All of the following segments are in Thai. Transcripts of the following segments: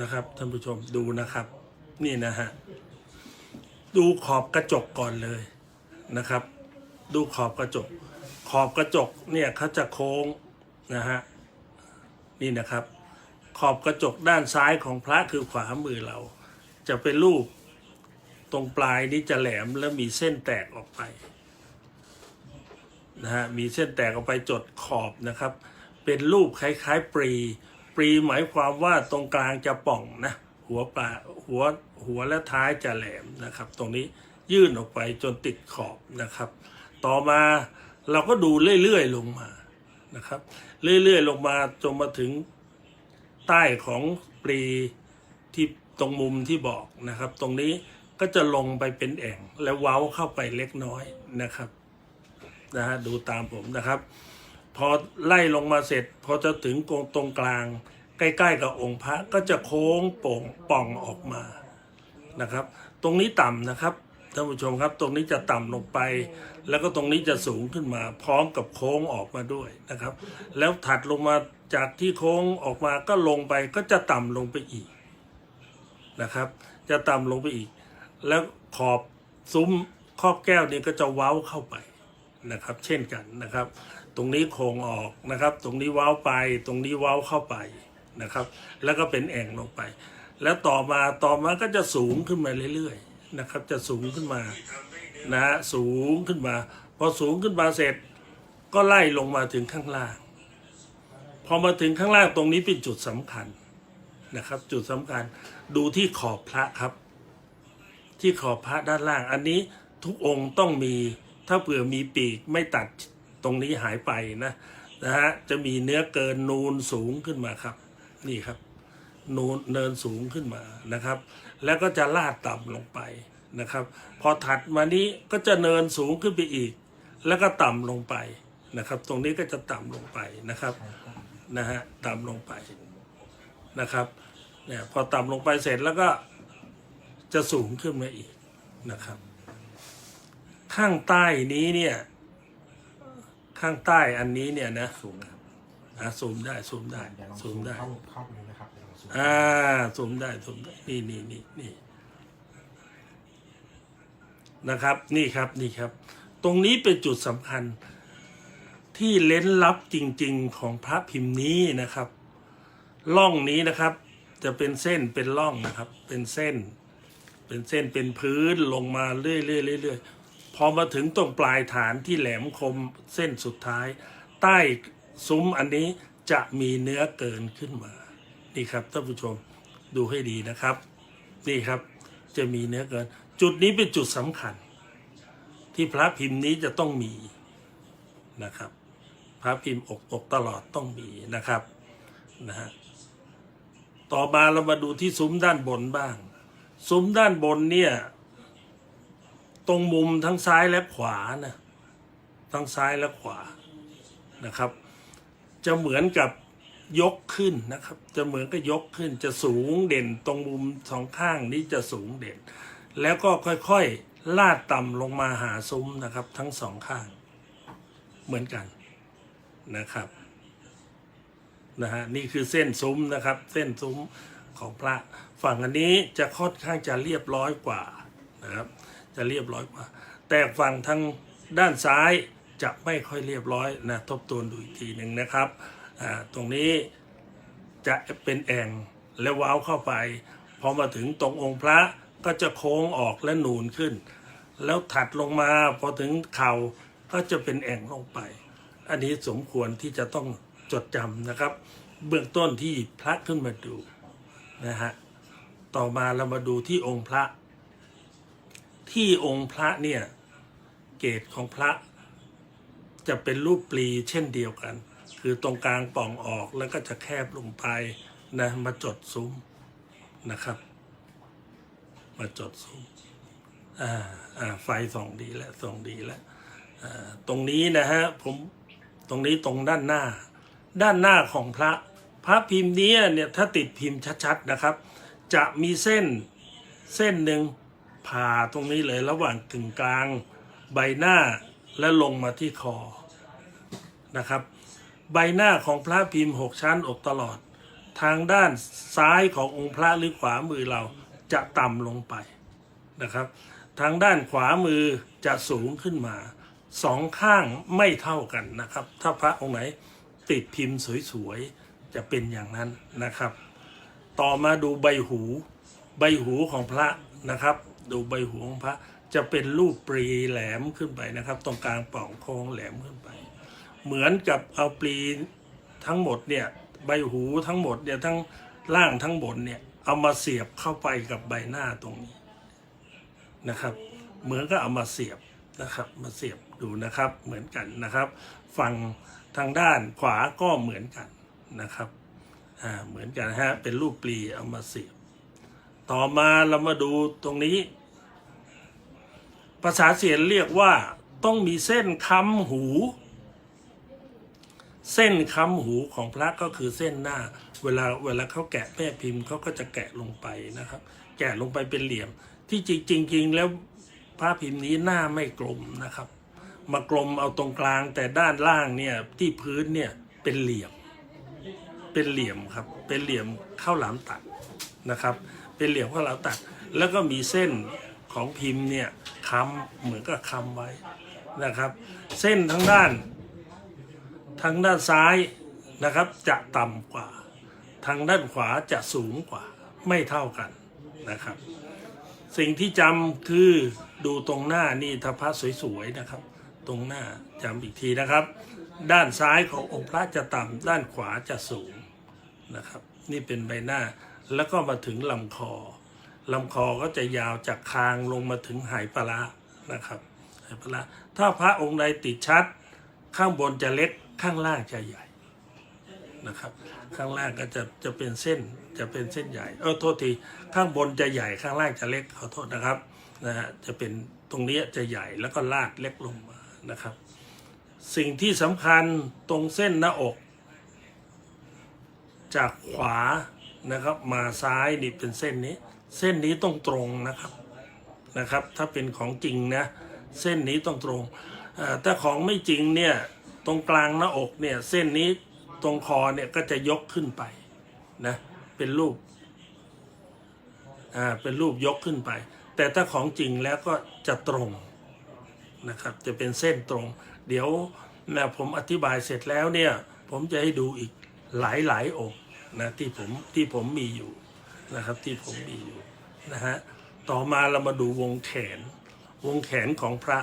นะครับท่านผู้ชมดูนะครับ นี่นะฮะดูขอบกระจกก่อนเลยนะครับ ดูขอบกระจก ขอบกระจกเนี่ยเขาจะโค้งนะฮะนี่นะครับ ขอบกระจกด้านซ้ายของพระคือขวามือเรา จะเป็นรูปตรงปลายนี้จะแหลมแล้วมีเส้นแตกออกไปนะฮะมีเส้นแตกออกไปจดขอบนะครับ เป็นรูปคล้ายๆปรี ปรีหมายความว่าตรงกลางจะป่องนะหัวปลาหัวหัวและท้ายจะแหลมนะครับ ตรงนี้ยื่นออกไปจนติดขอบนะครับ ต่อมาเราก็ดูเรื่อยๆลงมานะครับ เรื่อยๆลงมาจนมาถึงใต้ของปรีที่ตรงมุมที่บอกนะครับ ตรงนี้ก็จะลงไปเป็นแอ่งแล้วเว้าเข้าไปเล็กน้อยนะครับนะฮะดูตามผมนะครับ พอไล่ลงมาเสร็จ พอจะถึงตรงกลาง ใกล้ๆกับองค์พระก็จะโค้งโป่งป่องออกมานะครับ ตรงนี้ต่ำนะครับท่านผู้ชมครับ ตรงนี้จะต่ำลงไป แล้วก็ตรงนี้จะสูงขึ้นมา พร้อมกับโค้งออกมาด้วยนะครับ แล้วถัดลงมาจากที่โค้งออกมาก็ลงไปก็จะต่ำลงไปอีกนะครับ จะต่ำลงไปอีก แล้วขอบซุ้มครอบแก้วนี่ก็จะเว้าเข้าไปนะครับ เช่นกันนะครับ ตรงนี้โค้งออกนะครับ ตรงนี้เว้าไป ตรงนี้เว้าเข้าไปนะครับ แล้วก็เป็นแอ่งลงไป แล้วต่อมาต่อมาก็จะสูงขึ้นมาเรื่อยๆนะครับ จะสูงขึ้นมานะสูงขึ้นมา พอสูงขึ้นมาเสร็จ ก็ไล่ลงมาถึงข้างล่าง พอมาถึงข้างล่างตรงนี้เป็นจุดสำคัญนะครับ จุดสำคัญดูที่ขอบพระครับ ที่ขอบพระด้านล่าง อันนี้ทุกองค์ต้องมีถ้าเผื่อมีปีกไม่ตัด ตรงนี้หายไปนะนะฮะจะมีเนื้อเกินนูนสูงขึ้นมาครับ นี่ครับ นูนเนินสูงขึ้นมานะครับ แล้วก็จะลาดต่ำลงไปนะครับ พอถัดมานี้ก็จะเนินสูงขึ้นไปอีก แล้วก็ต่ำลงไปนะครับ ตรงนี้ก็จะต่ำลงไปนะครับนะฮะต่ำลงไปนะครับเนี่ยพอต่ำลงไปเสร็จแล้วก็จะสูงขึ้นมาอีกนะครับ ข้างใต้นี้เนี่ย ข้างใต้อันนี้เนี่ยนะสูงนะครับอะซูมได้ซูมได้เดี๋ยวลองซูซูมมได้เข้าเข้าไปดูนะครับเดี๋ยวลองซูมอ่าซูมได้ซูมได้นี่นี่นี่นี่นะครับ นี่ครับนี่ครับ ตรงนี้เป็นจุดสำคัญ ที่เล้นลับจริง ๆ ของพระพิมพ์นี้นะครับล่องนี้นะครับ จะเป็นเส้นเป็นล่องนะครับ เป็นเส้น เป็นเส้นเป็นพื้นลงมาเรื่อยๆเรื่อยๆพ อมาถึงตรงปลายฐานที่แหลมคมเส้นสุดท้าย ใต้ซุ้มอันนี้จะมีเนื้อเกินขึ้นมา นี่ครับท่านผู้ชมดูให้ดีนะครับ นี่ครับจะมีเนื้อเกิน จุดนี้เป็นจุดสำคัญ ที่พระพิมพ์นี้จะต้องมีนะครับ พระพิมพ์อกอกตลอดต้องมีนะครับนะฮะต่อมาเรามาดูที่ซุ้มด้านบนบ้าง ซุ้มด้านบนเนี่ย ตรงมุมทั้งซ้ายและขวานะทั้งซ้ายและขวานะครับ จะเหมือนกับยกขึ้นนะครับ จะเหมือนกับยกขึ้นจะสูงเด่นตรงมุมสองข้างนี้จะสูงเด่น แล้วก็ค่อยๆลาดต่ำลงมาหาซุ้มนะครับ ทั้งสองข้าง เหมือนกันนะครับนะฮะนี่คือเส้นซุ้มนะครับ เส้นซุ้มของพระ ฝั่งอันนี้จะค่อนข้างจะเรียบร้อยกว่านะครับ จะเรียบร้อยกว่า แต่ฝั่งทางด้านซ้ายจะไม่ค่อยเรียบร้อยนะทบทวนดูอีกทีหนึ่งนะครับตรงนี้จะเป็นแอ่งแล้วว้าวเข้าไปพอมาถึงตรงองค์พระก็จะโค้งออกและหนูนขึ้น แล้วถัดลงมาพอถึงเข่าก็จะเป็นแอ่งลงไป อันนี้สมควรที่จะต้องจดจำนะครับ เบื้องต้นที่พระขึ้นมาดูนะฮะต่อมาเรามาดูที่องค์พระ ที่องค์พระเนี่ย เกตของพระ จะเป็นรูปปลีเช่นเดียวกัน คือตรงกลางป่องออกแล้วก็จะแคบลงไปนะมาจดซุ้มนะครับ มาจดซุ้มอ่าอ่าไฟส่องดีแล้วส่องดีแล้วตรงนี้นะฮะผมตรงนี้ตรงด้านหน้า ด้านหน้าของพระ พระพิมพ์นี้เนี่ยถ้าติดพิมพ์ชัดๆนะครับ จะมีเส้นเส้นหนึ่ง ผ่าตรงนี้เลยระหว่างกึ่งกลางใบหน้าและลงมาที่คอนะครับ ใบหน้าของพระพิมพ์หกชั้นอกตลอด ทางด้านซ้ายขององค์พระหรือขวามือเราจะต่ำลงไปนะครับ ทางด้านขวามือจะสูงขึ้นมาสองข้างไม่เท่ากันนะครับ ถ้าพระองค์ไหนติดพิมพ์สวยๆ จะเป็นอย่างนั้นนะครับ ต่อมาดูใบหู ใบหูของพระนะครับ ดูใบหูของพระจะเป็นรูปปรีแหลมขึ้นไปนะครับ ตรงกลางป่องโค้งแหลมขึ้นไป เหมือนกับเอาปลีทั้งหมดเนี่ยใบหูทั้งหมดเนี่ยทั้งล่างทั้งบนเนี่ยเอามาเสียบเข้าไปกับใบหน้าตรงนี้นะครับ เหมือนก็เอามาเสียบนะครับ มาเสียบดูนะครับเหมือนกันนะครับ ฝั่งทางด้านขวาก็เหมือนกันนะครับอ่าเหมือนกันฮะเป็นรูปปลีเอามาเสียบ ต่อมาเรามาดูตรงนี้ ภาษาเสียนเรียกว่าต้องมีเส้นค้ำหู เส้นค้ำหูของพระก็คือเส้นหน้า เวลาเวลาเขาแกะแม่พิมพ์เขาก็จะแกะลงไปนะครับ แกะลงไปเป็นเหลี่ยม ที่จริงจริงๆแล้วพระพิมพ์นี้หน้าไม่กลมนะครับ มากลมเอาตรงกลางแต่ด้านล่างเนี่ยที่พื้นเนี่ยเป็นเหลี่ยม เป็นเหลี่ยมครับ เป็นเหลี่ยมข้าวหลามตัดนะครับ เป็นเหลี่ยมข้าวหลามตัด แล้วก็มีเส้นของพิมพ์เนี่ยค้ำเหมือนกับค้ำไว้นะครับ เส้นทั้งด้านทางด้านซ้ายนะครับจะต่ำกว่า ทางด้านขวาจะสูงกว่าไม่เท่ากันนะครับ สิ่งที่จำคือดูตรงหน้านี่ทพระสวยๆนะครับ ตรงหน้าจำอีกทีนะครับ ด้านซ้ายขององค์พระจะต่ำด้านขวาจะสูงนะครับ นี่เป็นใบหน้า แล้วก็มาถึงลำคอลำคอก็จะยาวจากคางลงมาถึงไหปลานะครับไหปลาร้าถ้าพระองค์ใดติดชัด ข้างบนจะเล็กข้างล่างจะใหญ่นะครับ ข้างล่างก็จะจะเป็นเส้นจะเป็นเส้นใหญ่เออโทษทีข้างบนจะใหญ่ข้างล่างจะเล็กขอโทษนะครับนะฮะจะเป็นตรงนี้จะใหญ่แล้วก็ลากเล็กลงมานะครับ สิ่งที่สำคัญตรงเส้นหน้าอก จากขวา นะครับ มาซ้ายนี่เป็นเส้นนี้ เส้นนี้ต้องตรงนะครับนะครับ ถ้าเป็นของจริงนะเส้นนี้ต้องตรงเอ่อถ้าของไม่จริงเนี่ยตรงกลางหน้าอกเนี่ยเส้นนี้ตรงคอเนี่ยก็จะยกขึ้นไปนะเป็นรูปอ่าเป็นรูปยกขึ้นไป แต่ถ้าของจริงแล้วก็จะตรงนะครับ จะเป็นเส้นตรง เดี๋ยวนะผมอธิบายเสร็จแล้วเนี่ย ผมจะให้ดูอีกหลายหลายๆองค์ นะที่ผมที่ผมมีอยู่นะครับที่ผมมีอยู่นะฮะต่อมาเรามาดูวงแขน วงแขนของพระ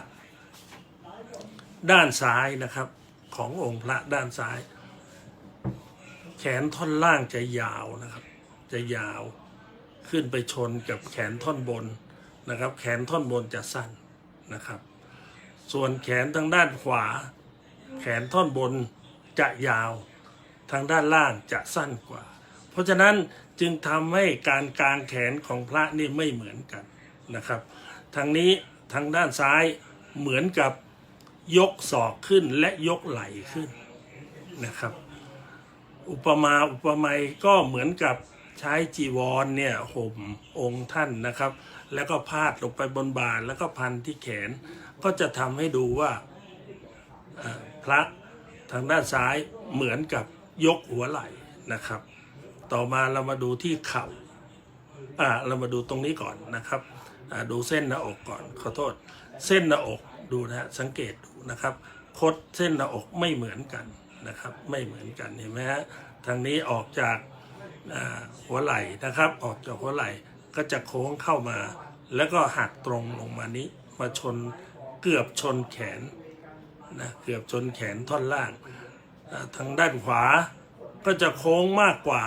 ด้านซ้ายนะครับขององค์พระด้านซ้าย แขนท่อนล่างจะยาวนะครับ จะยาวขึ้นไปชนกับแขนท่อนบนนะครับ แขนท่อนบนจะสั้นนะครับ ส่วนแขนทางด้านขวา แขนท่อนบนจะยาว ทางด้านล่างจะสั้นกว่า เพราะฉะนั้นจึงทำให้การกางแขนของพระนี่ไม่เหมือนกันนะครับ ทางนี้ทางด้านซ้ายเหมือนกับยกศอกขึ้นและยกไหล่ขึ้นนะครับ อุปมาอุปไมยก็เหมือนกับใช้จีวรเนี่ยห่มองค์ท่านนะครับ แล้วก็พาดลงไปบนบ่าแล้วก็พันที่แขนก็จะทำให้ดูว่าพระทางด้านซ้ายเหมือนกับ ยกหัวไหล่นะครับ ต่อมาเรามาดูที่เข่าอ่าเรามาดูตรงนี้ก่อนนะครับอ่าดูเส้นหน้าอกก่อนขอโทษ เส้นหน้าอกดูนะฮะสังเกตดูนะครับ คดเส้นหน้าอกไม่เหมือนกันนะครับ ไม่เหมือนกันเห็นไหมฮะทางนี้ออกจากาหัวไหล่นะครับ ออกจากหัวไหล่ก็จะโค้งเข้ามา แล้วก็หักตรงลงมานี้ มาชนเกือบชนแขนนะเกือบชนแขนท่อนล่าง ทางด้านขวาก็จะโค้งมากกว่า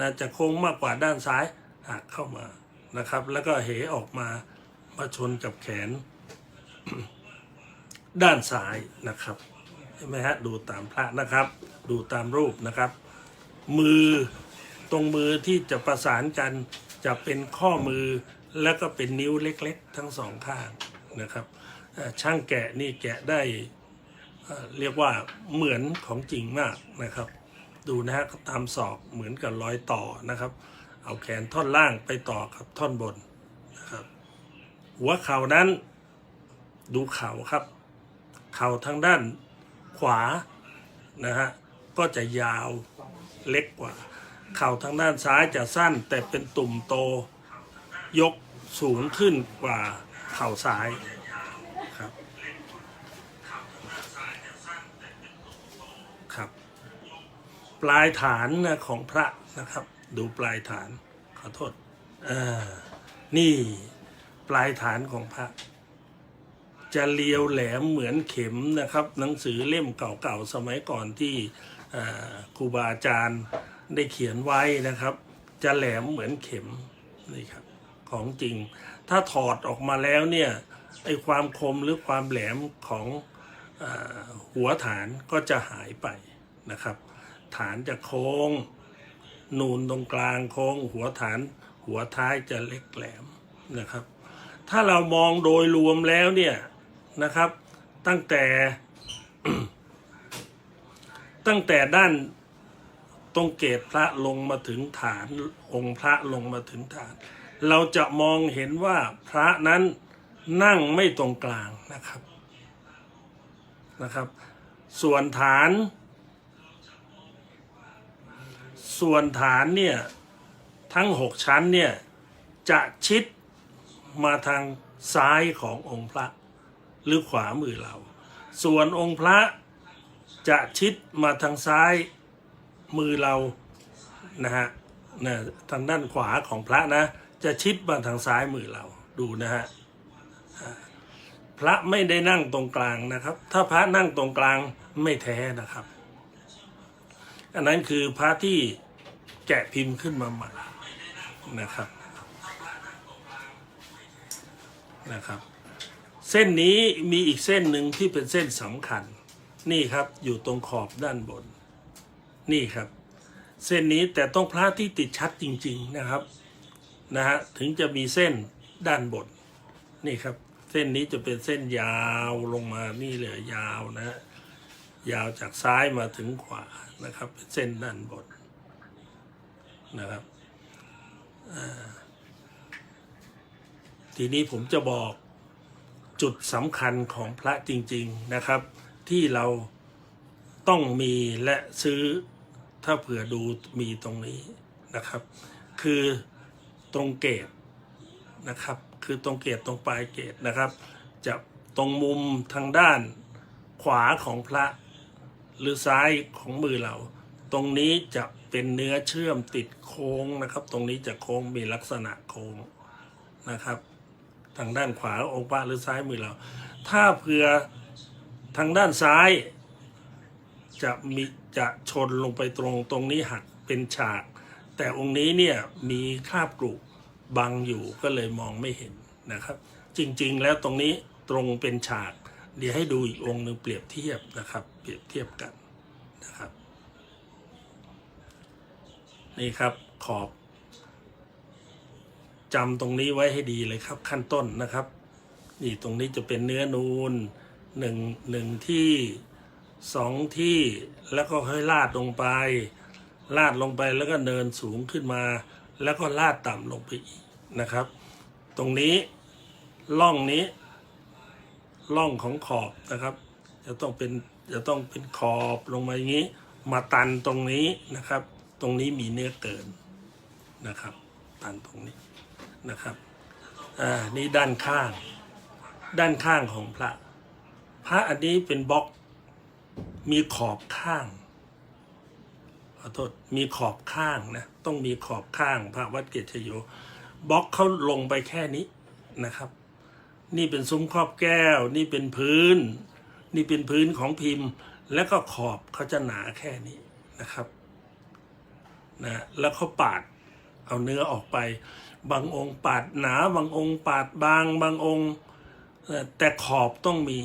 นะจะโค้งมากกว่าด้านซ้ายหักเข้ามานะครับ แล้วก็เหออกมามาชนกับแขน ด้านซ้ายนะครับเห็นไหมฮะดูตามพระนะครับ ดูตามรูปนะครับ มือตรงมือที่จะประสานกันจะเป็นข้อมือแล้วก็เป็นนิ้วเล็กๆ ทั้งสองข้างนะครับช่างแกะนี่แกะได้ เรียกว่าเหมือนของจริงมากนะครับ ดูนะฮะตามศอกเหมือนกับรอยต่อนะครับ เอาแขนท่อนล่างไปต่อกับท่อนบนนะครับ หัวเข่านั้นดูเข่าครับ เข่าทางด้านขวานะฮะก็จะยาวเล็กกว่า เข่าทางด้านซ้ายจะสั้นแต่เป็นตุ่มโตยกสูงขึ้นกว่าเข่าซ้ายครับครับ ปลายฐานนะของพระนะครับ ดูปลายฐานขอโทษนี่ปลายฐานของพระ จะเลียวแหลมเหมือนเข็มนะครับ หนังสือเล่มเก่าๆสมัยก่อนที่ครูบาอาจารย์ได้เขียนไว้นะครับ จะแหลมเหมือนเข็มนี่ครับของจริง ถ้าถอดออกมาแล้วเนี่ยไอความคมหรือความแหลมของอหัวฐานก็จะหายไปนะครับ ฐานจะโค้ง นูนตรงกลางโค้ง หัวฐานหัวท้ายจะเล็กแหลมนะครับ ถ้าเรามองโดยรวมแล้วเนี่ยนะครับ ตั้งแต่ตั้งแต่ด้านตรงเกตพระลงมาถึงฐานองค์พระลงมาถึงฐาน เราจะมองเห็นว่าพระนั้นนั่งไม่ตรงกลางนะครับนะครับ ส่วนฐาน ส่วนฐานเนี่ยทั้งหกชั้นเนี่ยจะชิดมาทางซ้ายขององค์พระหรือขวามือเรา ส่วนองค์พระจะชิดมาทางซ้ายมือเรานะฮะนะทางด้านขวาของพระนะ จะชิดมาทางซ้ายมือเราดูนะฮะพระไม่ได้นั่งตรงกลางนะครับ ถ้าพระนั่งตรงกลางไม่แท้นะครับ อันนั้นคือพระที่แกะพิมพ์ขึ้นมาใหม่นะครับนะครับ เส้นนี้มีอีกเส้นหนึ่งที่เป็นเส้นสำคัญ นี่ครับอยู่ตรงขอบด้านบน นี่ครับ เส้นนี้แต่ต้องพระที่ติดชัดจริง ๆนะครับนะฮะถึงจะมีเส้นด้านบนนี่ครับ เส้นนี้จะเป็นเส้นยาวลงมานี่เลยยาวนะฮะ ยาวจากซ้ายมาถึงขวานะครับ เป็นเส้นด้านบนนะครับทีนี้ผมจะบอกจุดสำคัญของพระจริง ๆนะครับ ที่เราต้องมีและซื้อถ้าเผื่อดูมีตรงนี้นะครับ คือตรงเกตนะครับ คือตรงเกตตรงปลายเกตนะครับ จะตรงมุมทางด้านขวาของพระ หรือซ้ายของมือเรา ตรงนี้จะเป็นเนื้อเชื่อมติดโค้งนะครับ ตรงนี้จะโค้งมีลักษณะโค้งนะครับ ทางด้านขวาองค์พระหรือซ้ายมือเรา ถ้าเผื่อทางด้านซ้าย จะมีจะชนลงไปตรงตรงนี้หักเป็นฉาก แต่องค์นี้เนี่ยมีคราบกรุบังอยู่ก็เลยมองไม่เห็นนะครับ จริงๆแล้วตรงนี้ตรงเป็นฉาก เดี๋ยวให้ดูอีกองค์หนึ่งเปรียบเทียบนะครับ เปรียบเทียบกันนะครับ นี่ครับขอบจำตรงนี้ไว้ให้ดีเลยครับขั้นต้นนะครับ นี่ตรงนี้จะเป็นเนื้อนูนหนึ่งหนึ่งที่สองที่แล้วก็ค่อยลาดลงไป ลาดลงไปแล้วก็เนินสูงขึ้นมา แล้วก็ลาดต่ำลงไปอีกนะครับ ตรงนี้ล่องนี้ ล่องของขอบนะครับ จะต้องเป็นจะต้องเป็นขอบลงมาอย่างนี้ มาตันตรงนี้นะครับ ตรงนี้มีเนื้อเกินนะครับ ตันตรงนี้นะครับอ่านี่ด้านข้าง ด้านข้างของพระ พระอันนี้เป็นบล็อกมีขอบข้างขอโทษมีขอบข้างนะต้องมีขอบข้างพระวัดเกตชโยบล็อกเขาลงไปแค่นี้นะครับ นี่เป็นซุ้มครอบแก้ว นี่เป็นพื้น นี่เป็นพื้นของพิมพ์ แล้วก็ขอบเขาจะหนาแค่นี้นะครับนะแล้วเขาปาดเอาเนื้อออกไป บางองค์ปาดหนา บางองค์ปาดบาง บางองค์ แต่ขอบต้องมี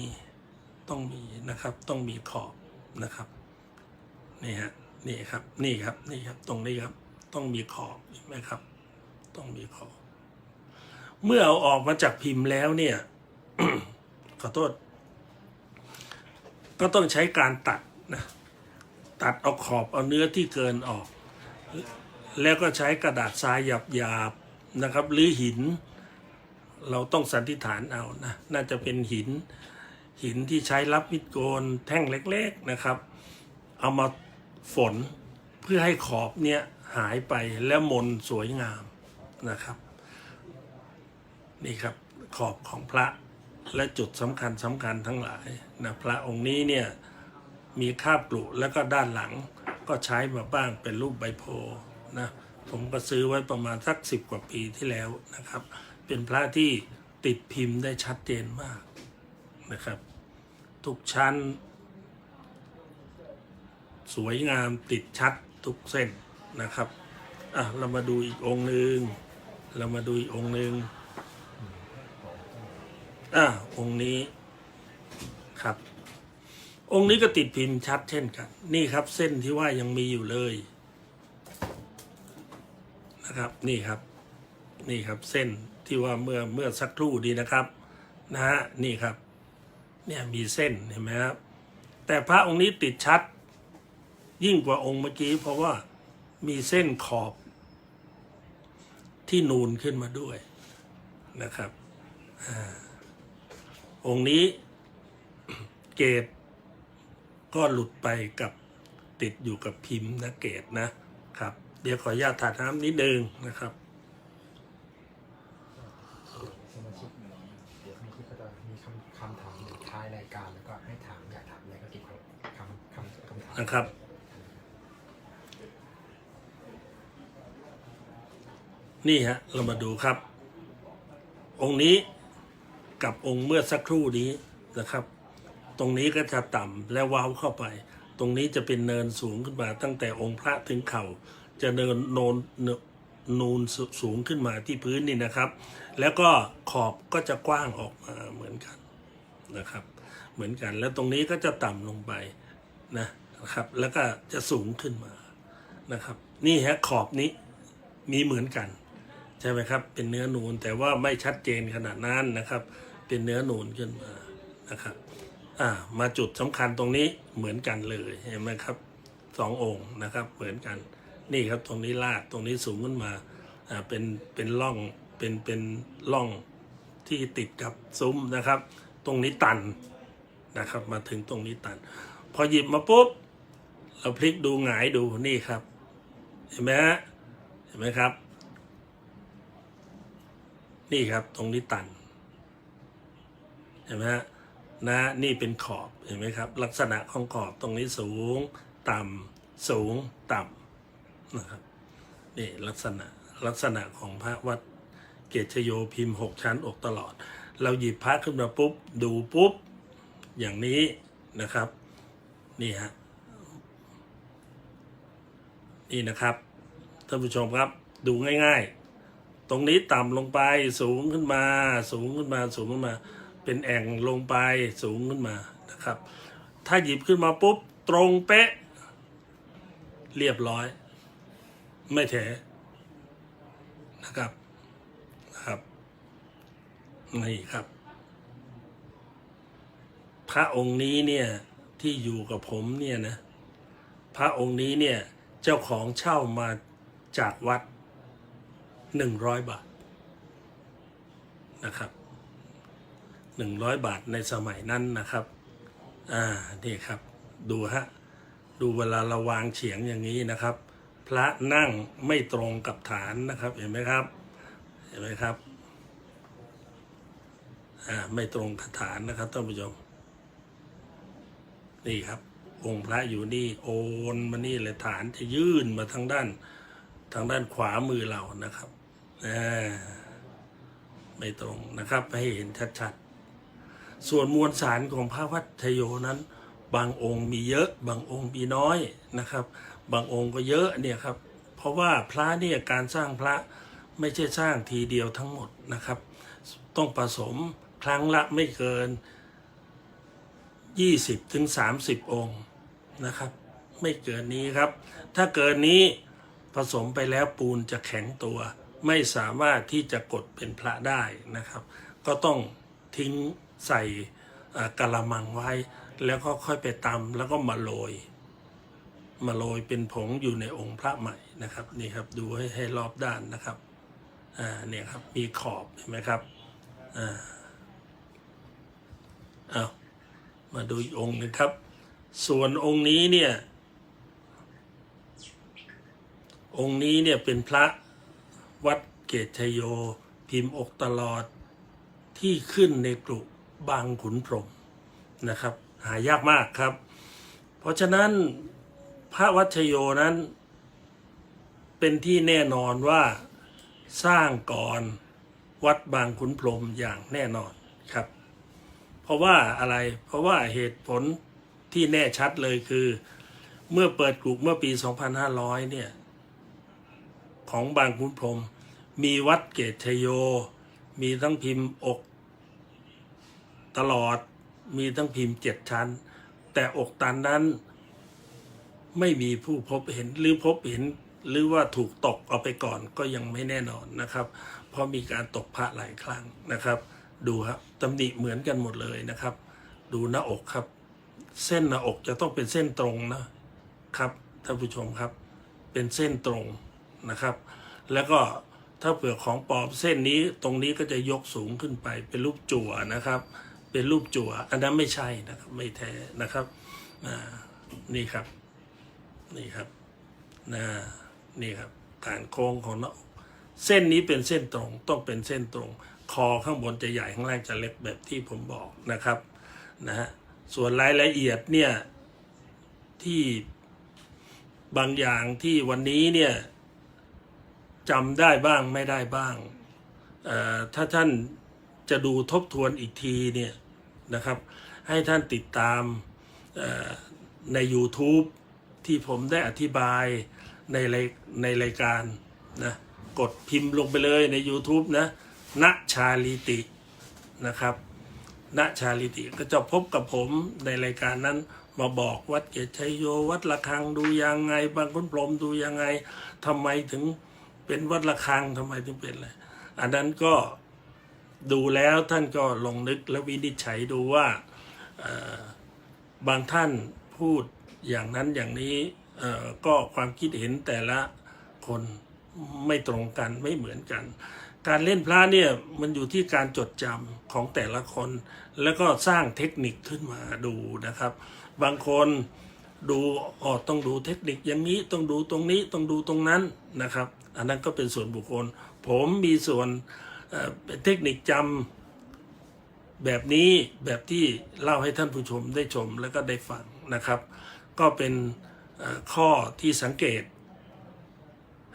ต้องมีนะครับ ต้องมีขอบนะครับนี่ฮะนี่ครับนี่ครับนี่ครับตรงนี้ครับ ต้องมีขอบเห็นไหมครับ ต้องมีขอบ เมื่อเอาออกมาจากพิมพ์แล้วเนี่ย ขอโทษ ก็ต้องใช้การตัดนะตัดเอาขอบเอาเนื้อที่เกินออก แล้วก็ใช้กระดาษทรายหยาบๆนะครับ หรือหิน เราต้องสันนิษฐานเอานะน่าจะเป็นหิน หินที่ใช้รับมิดโกนแท่งเล็ก ๆนะครับ เอามาฝนเพื่อให้ขอบเนี่ยหายไปและมนสวยงามนะครับ นี่ครับขอบของพระและจุดสำคัญสำคัญทั้งหลายนะพระองค์นี้เนี่ยมีคาบกลุแล้วก็ด้านหลังก็ใช้มาบ้างเป็นรูปใบโพนะผมก็ซื้อไว้ประมาณสักสิบกว่าปีที่แล้วนะครับ เป็นพระที่ติดพิมพ์ได้ชัดเจนมากนะครับ ทุกชั้น สวยงามติดชัดทุกเส้นนะครับอะเรามาดูอีกองค์หนึ่งเรามาดูอีกองค์หนึ่ง อะองค์นี้ครับ องค์นี้ก็ติดพิมพ์ชัดเช่นกัน นี่ครับเส้นที่ว่ายังมีอยู่เลยนะครับ นี่ครับ นี่ครับเส้นที่ว่าเมื่อเมื่อสักครู่ดีนะครับ นะฮะนี่ครับ เนี่ยมีเส้นเห็นไหมครับแต่พระองค์นี้ติดชัด ยิ่งกว่าองค์เมื่อกี้ เพราะว่ามีเส้นขอบ ที่นูนขึ้นมาด้วยนะครับ อ่า องค์นี้เกตก็หลุดไปกับติดอยู่กับพิมพ์นะเกตนะครับ เดี๋ยวขออนุญาตถาดน้ำนิดนึงนะครับสมาชิกเดี๋ยวสมาชิกก็จะมีคำคำถามในท้ายรายการแล้วก็ให้ถามอยากถามอะไรก็เก็บไว้คำคำคำถามนะครับ นี่ฮะเรามาดูครับ องค์นี้ กับองค์เมื่อสักครู่นี้นะครับ ตรงนี้ก็จะต่ำและว้าวเข้าไป ตรงนี้จะเป็นเนินสูงขึ้นมา ตั้งแต่องค์พระถึงเข่าจะเนินโนนเนนูนสูสูงขึ้นมาที่พื้นนี่นะครับ แล้วก็ขอบก็จะกว้างออกมาเหมือนกันนะครับ เหมือนกันแล้วตรงนี้ก็จะต่ำลงไปนะนะครับ แล้วก็จะสูงขึ้นมานะครับ นี่ฮะขอบนี้มีเหมือนกัน ใช่ไหมครับ เป็นเนื้อนูนแต่ว่าไม่ชัดเจนขนาดนั้นนะครับ เป็นเนื้อนูนขึ้นมานะครับอ่ามาจุดสำคัญตรงนี้เหมือนกันเลยเห็นไหมครับสององค์นะครับเหมือนกันนี่ครับตรงนี้ลาดตรงนี้สูงขึ้นมาอ่าเป็นเป็นร่องเป็นเป็นร่องที่ติดกับซุ้มนะครับ ตรงนี้ตันนะครับ มาถึงตรงนี้ตัน พอหยิบมาปุ๊บเราพลิกดูหงายดูนี่ครับ เห็นไหมฮะเห็นไหมครับ นี่ครับตรงนี้ตัน เห็นไหมฮะนะนี่เป็นขอบเห็นไหมครับ ลักษณะของขอบตรงนี้สูง ต่ำสูงต่ำนะครับนี่ลักษณะลักษณะของพระวัดเกตชโยพิมพ์หกชั้นอกตลอด เราหยิบพระขึ้นมาปุ๊บ ดูปุ๊บ อย่างนี้นะครับ นี่ฮะนี่นะครับท่านผู้ชมครับดูง่าย ๆ ตรงนี้ต่ำลงไปสูงขึ้นมา สูงขึ้นมาสูงขึ้นมา เป็นแอ่งลงไปสูงขึ้นมานะครับ ถ้าหยิบขึ้นมาปุ๊บตรงเป๊ะ เรียบร้อย ไม่แถนะครับนะครับนี่ครับ พระองค์นี้เนี่ยที่อยู่กับผมเนี่ยนะ พระองค์นี้เนี่ยเจ้าของเช่ามาจากวัดหนึ่งร้อยบาทนะครับ หนึ่งร้อยบาทในสมัยนั้นนะครับ อ่านี่ครับ ดูฮะ ดูเวลาเราวางเฉียงอย่างนี้นะครับ พระนั่งไม่ตรงกับฐานนะครับ เห็นไหมครับ เห็นไหมครับ อ่า ไม่ตรงกับฐานนะครับท่านผู้ชม นี่ครับ องค์พระอยู่นี่โอนมานี่เลยฐานจะยื่นมาทางด้าน ทางด้านขวามือเรานะครับ อ่าไม่ตรงนะครับ ให้เห็นชัด ส่วนมวลสารของพระวัทโยนั้น บางองค์มีเยอะ บางองค์มีน้อยนะครับ บางองค์ก็เยอะเนี่ยครับ เพราะว่าพระเนี่ยการสร้างพระไม่ใช่สร้างทีเดียวทั้งหมดนะครับ ต้องผสมครั้งละไม่เกิน 20ถึง30 องค์นะครับ ไม่เกินนี้ครับ ถ้าเกินนี้ผสมไปแล้วปูนจะแข็งตัว ไม่สามารถที่จะกดเป็นพระได้นะครับ ก็ต้องทิ้ง ใส่กะละมังไว้ แล้วก็ค่อยไปตำแล้วก็มาโรยมาโรยเป็นผงอยู่ในองค์พระใหม่นะครับนี่ครับดูให้ให้รอบด้านนะครับอ่าเนี่ยครับมีขอบเห็นไหมครับอ่าเอามาดูอีกองค์นึงครับ ส่วนองค์นี้เนี่ยองค์นี้เนี่ยเป็นพระวัดเกตชโย พิมพ์อกตลอดที่ขึ้นในกรุ บางขุนพรหมนะครับ หายากมากครับ เพราะฉะนั้นพระวัชโยนั้น เป็นที่แน่นอนว่าสร้างก่อนวัดบางขุนพรหมอย่างแน่นอนครับ เพราะว่าอะไรเพราะว่าเหตุผลที่แน่ชัดเลยคือ เมื่อเปิดกรุเมื่อปี 2500 เนี่ย ของบางขุนพรหมมีวัดเกตชโย มีทั้งพิมพ์อก ตลอดมีทั้งพิมพ์เจ็ดชั้น แต่อกตันนั้นไม่มีผู้พบเห็นหรือพบเห็นหรือว่าถูกตกเอาไปก่อนก็ยังไม่แน่นอนนะครับ เพราะมีการตกพระหลายครั้งนะครับ ดูครับตำหนิเหมือนกันหมดเลยนะครับ ดูหน้าอกครับ เส้นหน้าอกจะต้องเป็นเส้นตรงนะครับท่านผู้ชมครับ เป็นเส้นตรงนะครับ แล้วก็ถ้าเผื่อของปลอมเส้นนี้ตรงนี้ก็จะยกสูงขึ้นไปเป็นรูปจั่วนะครับ เป็นรูปจั่ว อันนั้นไม่ใช่นะครับไม่แท้นะครับนี่ครับ นี่ครับนะนี่ครับฐานโค้งของหน้าอกเส้นนี้เป็นเส้นตรงต้องเป็นเส้นตรง คอข้างบนจะใหญ่ข้างล่างจะเล็กแบบที่ผมบอกนะครับนะฮะส่วนรายละเอียดเนี่ยที่บางอย่างที่วันนี้เนี่ยจำได้บ้างไม่ได้บ้าง ถ้าท่าน จะดูทบทวนอีกทีเนี่ยนะครับ ให้ท่านติดตามใน YouTube ที่ผมได้อธิบายในในรายการนะกดพิมพ์ลงไปเลยใน YouTube นะณชาลิตินะครับณชาลิติก็จะพบกับผมในรายการนั้นมาบอกวัดเกตชัยโยวัดระฆังดูยังไง บางคนพรมดูยังไงทำไมถึงเป็นวัดระฆังทำไมถึงเป็นอะไรอันนั้นก็ ดูแล้วท่านก็ลงนึกและวินิจฉัยดูว่าบางท่านพูดอย่างนั้นอย่างนี้ก็ความคิดเห็นแต่ละคนไม่ตรงกันไม่เหมือนกัน การเล่นพระเนี่ยมันอยู่ที่การจดจำของแต่ละคน แล้วก็สร้างเทคนิคขึ้นมาดูนะครับ บางคนดูออต้องดูเทคนิคอย่างนี้ต้องดูตรงนี้ต้องดูตรงนั้นนะครับ อันนั้นก็เป็นส่วนบุคคล ผมมีส่วน เทคนิคจำแบบนี้แบบที่เล่าให้ท่านผู้ชมได้ชมแล้วก็ได้ฟังนะครับ ก็เป็นข้อที่สังเกต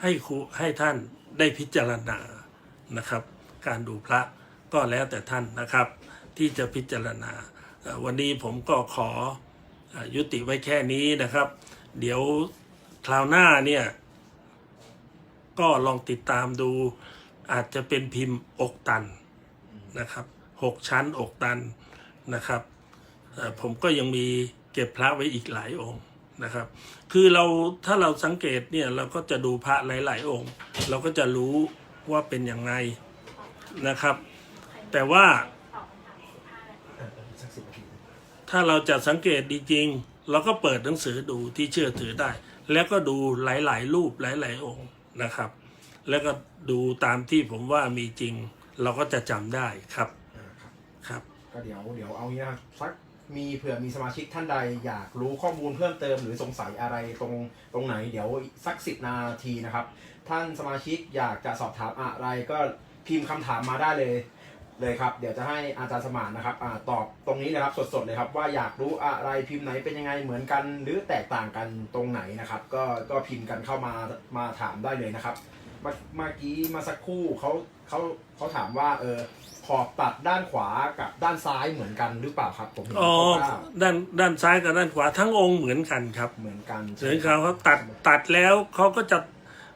ให้ครูให้ท่านได้พิจารณานะครับ การดูพระก็แล้วแต่ท่านนะครับ ที่จะพิจารณา วันนี้ผมก็ขออยุติไว้แค่นี้นะครับ เดี๋ยวคราวหน้าเนี่ย ก็ลองติดตามดู อาจจะเป็นพิมพ์อกตันนะครับหกชั้นอกตันนะครับผมก็ยังมีเก็บพระไว้อีกหลายองค์นะครับ คือเราถ้าเราสังเกตเนี่ยเราก็จะดูพระหลาย ๆ องค์ เราก็จะรู้ว่าเป็นอยังไงนะครับ แต่ว่าถ้าเราจะสังเกตดีจริง เราก็เปิดหนังสือดูที่เชื่อถือได้ แล้วก็ดูหลาย ๆ รูปหลาย ๆ องค์นะครับ แล้วก็ดูตามที่ผมว่ามีจริง เราก็จะจำได้ครับอ่าครับ ครับ ก็เดี๋ยวเดี๋ยวเอางี้นะครับสักมีเผื่อมีสมาชิกท่านใดอยากรู้ข้อมูลเพิ่มเติมหรือสงสัยอะไรตรงตรงไหน เดี๋ยวสักสิบนาทีนะครับ ท่านสมาชิกอยากจะสอบถามอะไรก็พิมพ์คำถามมาได้เลยเลยครับ เดี๋ยวจะให้อาจารย์สมานนะครับอาตอบตรงนี้นะครับสดๆเลยครับ ว่าอยากรู้อะไรพิมพ์ไหนเป็นยังไงเหมือนกัน หรือแตกต่างกันตรงไหนนะครับ ก็ก็พิมพ์กันเข้ามามาถามได้เลยนะครับ เมื่อเมื่อกี้มาสักครู่เขาเขาเขาถามว่า เออขอบตัดด้านขวากับด้านซ้ายเหมือนกันหรือเปล่าครับผมเห็นอ๋อคร่าวด้านด้านซ้ายกับด้านขวาทั้งองค์เหมือนกันครับๆเหมือนกันเหมือนเขาเขาตัดตัดแล้วเขาก็จะ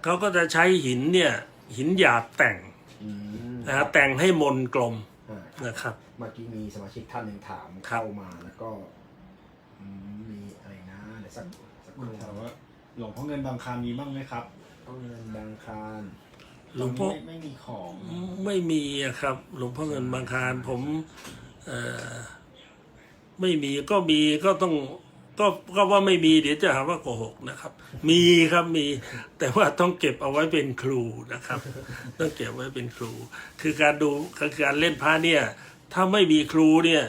เขาก็จะใช้หินเนี่ย หินหยาบแต่งอืมนะฮะแต่งให้มนกลมอ่า นะครับ เมื่อกี้มีสมาชิกท่านหนึ่งถามครับเข้ามาแล้วก็อืมมีอะไรนะเดี๋ยวสักสักคมันรู่ถามว่าหลวงพ่อเงินบางคามีบ้างไหมครับ ต้องเงินดังคารหลวงพ่อตอนนี้ไม่ไม่มีของไม่มีอะครับ หลวงพ่อเงินบางคารผมเอ่อไม่มีก็มีก็ต้อง ก็ก็ว่าไม่มีเดี๋ยวจะหาว่าโกหกนะครับ มีครับมี แต่ว่าต้องเก็บเอาไว้เป็นครูนะครับ ต้องเก็บไว้เป็นครู คือการดูคือการเล่นพระเนี่ย ถ้าไม่มีครูเนี่ย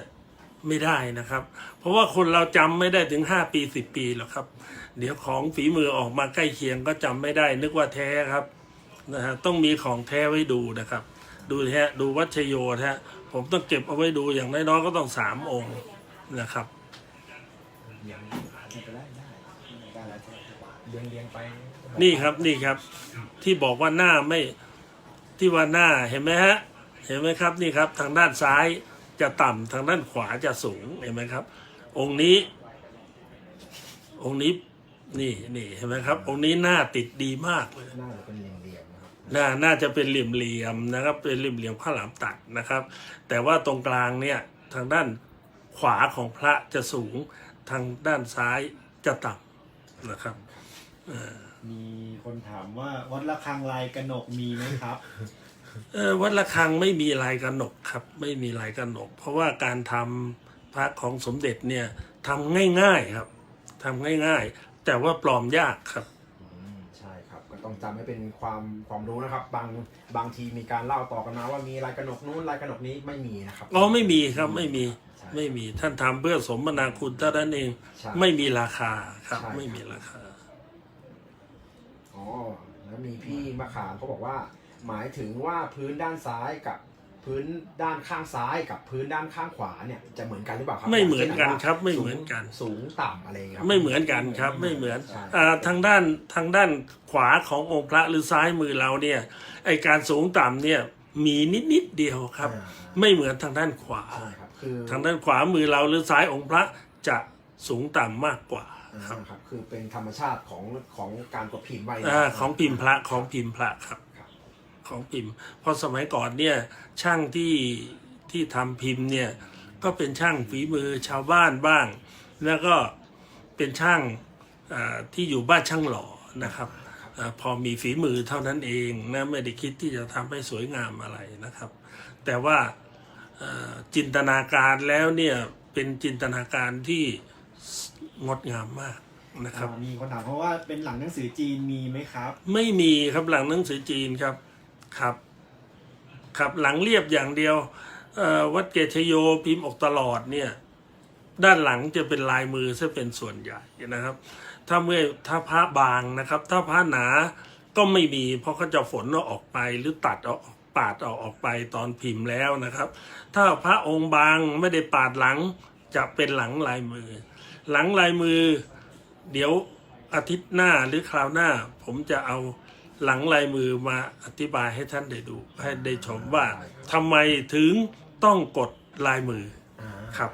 ไม่ได้นะครับ เพราะว่าคนเราจำไม่ได้ถึงห้าปีสิบปีหรอกครับ เดี๋ยวของฝีมือออกมาใกล้เคียงก็จำไม่ได้ นึกว่าแท้ครับนะฮะต้องมีของแท้ไว้ดูนะครับ ดูแท้ดูวัชโยแท้ผมต้องเก็บเอาไว้ดูอย่างน้อยๆก็ต้องสามองค์นะครับนี่ครับนี่ครับ ที่บอกว่าหน้าไม่ที่ว่าหน้าเห็นไหมฮะเห็นไหมครับนี่ครับ ทางด้านซ้ายจะต่ำทางด้านขวาจะสูงเห็นไหมครับ องค์นี้ องค์นี้ นี่นี่เห็นไหมครับ องค์นี้หน้าติดดีมากเลย น่าจะเป็นเลี้ยงเลี้ยงนะครับน่าน่าจะเป็นเหลี่ยมๆนะครับ เป็นเหลี่ยมๆข้าวหลามตัดนะครับ แต่ว่าตรงกลางเนี่ยทางด้านขวาของพระจะสูงทางด้านซ้ายจะต่ำนะครับมีคนถามว่าวัดระฆังลายกระหนกมีไหมครับ เอ่อวัดระฆังไม่มีลายกระหนกครับ ไม่มีลายกระหนก เพราะว่าการทำพระของสมเด็จเนี่ยทำง่ายๆครับทำง่ายๆ แต่ว่าปลอมยากครับ อืมใช่ครับ ก็ต้องจำให้เป็นความความรู้นะครับ บางบางทีมีการเล่าต่อกันมาว่ามีลายกระหนกนู้นลายกระหนกนี้ไม่มีนะครับอ๋อไม่มีครับไม่มี ใช่ ไม่มีท่านทำเพื่อสมนาคุณเท่านั้นเองใช่ไม่มีราคาครับ ใช่ ไม่มีราคา อ๋อแล้วมีพี่มะขามเขาบอกว่า หมายถึงว่าพื้นด้านซ้ายกับ พื้นด้านข้างซ้ายกับพื้นด้านข้างขวาเนี่ยจะเหมือนกันหรือเปล่าครัไม่เหมือนกันย่างช่ครับไม่สูงเหมือนกันสูงต่ำอะไรอย่างเงี้ยครับไม่เหมือนกันครับไม่เหมือนใช่อ่าทางด้านทางด้านขวาขององค์พระหรือซ้ายมือเราเนี่ยไอการสูงต่ำเนี่ยมีนิดนิดๆเดียวครับอ่าไม่เหมือนทางด้านขวาใช่ครับคือทางด้านขวามือเราหรือซ้ายองค์พระจะสูงต่ำมากกว่าอ่าครับครับคือเป็นธรรมชาติของของการกดพิมพ์ไว้อาของพิมพ์พระของพิมพ์พระครับครับ ของพิมพ์เพราะสมัยก่อนเนี่ยช่างที่ที่ทำพิมพ์เนี่ยก็เป็นช่างฝีมือชาวบ้านบ้าง แล้วก็เป็นช่างอ่าที่อยู่บ้านช่างหล่อนะครับอาพอมีฝีมือเท่านั้นเองนะไม่ได้คิดที่จะทำให้สวยงามอะไรนะครับ แต่ว่าอ่าจินตนาการแล้วเนี่ยเป็นจินตนาการที่งดงามมากนะครับอ่ามีคนถามเพราะว่าเป็นหลังหนังสือจีนมีไหมครับ ไม่มีครับหลังหนังสือจีนครับ ครับ ครับหลังเรียบอย่างเดียววัดเกชโยพิมพ์ออกตลอดเนี่ย ด้านหลังจะเป็นลายมือซะเป็นส่วนใหญ่นะครับ ถ้าเมื่อถ้าพระบางนะครับ ถ้าพระหนาก็ไม่มี เพราะเขาจะฝนเอาออกไปหรือตัดเอาปาดเอาออกไปตอนพิมพ์แล้วนะครับ ถ้าพระองค์บางไม่ได้ปาดหลังจะเป็นหลังลายมือ หลังลายมือ เดี๋ยวอาทิตย์หน้าหรือคราวหน้า ผมจะเอา หลังลายมือมาอธิบายให้ท่านได้ดู ให้ได้ชมว่าทำไมถึงต้องกดลายมือครับ